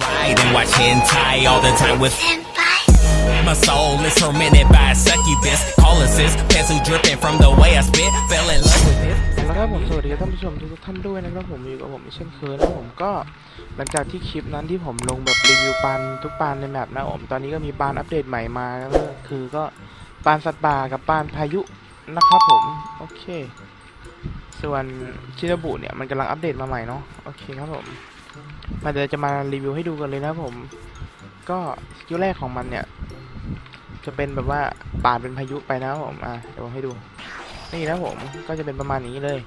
Ride and watch hentai all the time with My soul is tormented by a succubus Calling sis, pencil dripping from the way I spit Fell in love with it แล้วครับผมสวัสดีท่านผู้ชมทุกท่านด้วยนะครับผมอยู่กับผมเช่นเคยนะผมก็หลังจากที่คลิปนั้นที่ผมลงแบบรีวิวปานทุกปานในแมปนะผมตอนนี้ก็มีปานอัปเดตใหม่มาก็คือก็ปานสัตว์ป่ากับปานพายุนะครับผมโอเค ส่วนชินบุเนี่ยมันกำลังอัปเดตมาใหม่เนาะโอเคครับผม มาเดี๋ยวจะมารีวิวให้ดูกันเลยนะผม ก็สกิลแรกของมันเนี่ย จะเป็นแบบว่าปานเป็นพายุไปนะผมอะเดี๋ยวผมให้ดู นี่นะผมก็จะเป็นประมาณนี้เลย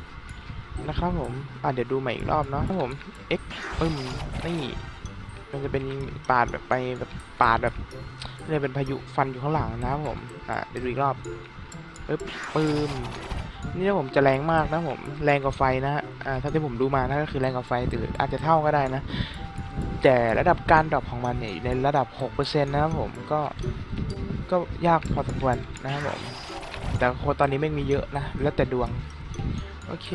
นะครับผมอะเดี๋ยวดูใหม่อีกรอบเนาะครับผม x ปึ้มนี่มันจะเป็นปาดแบบไปแบบปาดแบบเรียกเป็นพายุฟันอยู่ข้างหลังนะครับผมอะเดี๋ยวดูอีกรอบปึ๊บปึ้ม นี่นะผมจะแรงมากนะผมแรงกว่าไฟนะฮะอ่าถ้าที่ผมดูมานะก็คือแรงกว่าไฟหรืออาจจะเท่าก็ได้นะ แต่ระดับการดรอปของมันเนี่ยอยู่ในระดับ 6%นะครับผมก็ก็ยากพอสมควรนะครับผมแต่โคตอนนี้ไม่มีเยอะนะ แล้วแต่ดวง โอเค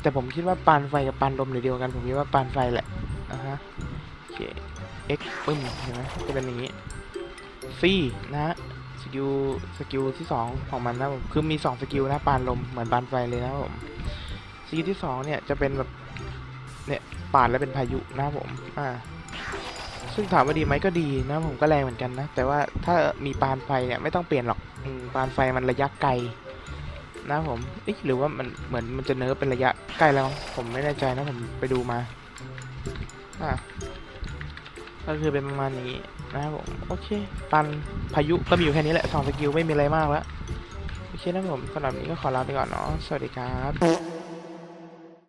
แต่ผมคิดว่าปานไฟกับปานลมเดียวกัน ผมคิดว่าปานไฟแหละอะฮะโอเค x ปึ้มเห็นไหมจะเป็นอย่างนี้ c นะฮะ สกิลสกิลที่สองของมันนะผมคือมีสองสกิลนะปานลมเหมือนปานไฟเลยนะผมสกิลที่สองเนี่ยจะเป็นแบบเนี่ยปาดแล้วเป็นพายุนะผมอ่าซึ่งถามว่าดีไหมก็ดีนะผมก็แรงเหมือนกันนะ แต่ว่าถ้ามีปานไฟเนี่ยไม่ต้องเปลี่ยนหรอกอปานไฟมันระยะไกลนะผมอ๊ะหรือว่ามันเหมือนมันจะเนิร์ฟเป็นระยะใกล้แล้ว ผมไม่แน่ใจนะผมไปดูมาอะ ก็คือเป็นประมาณนี้นะครับผมโอเค ปันพายุก็มีอยู่แค่นี้แหละสองสกิลไม่มีอะไรมากแล้วโอเคนะผมสำหรับนี้ก็ขอลาไปก่อนเนาะสวัสดีครับ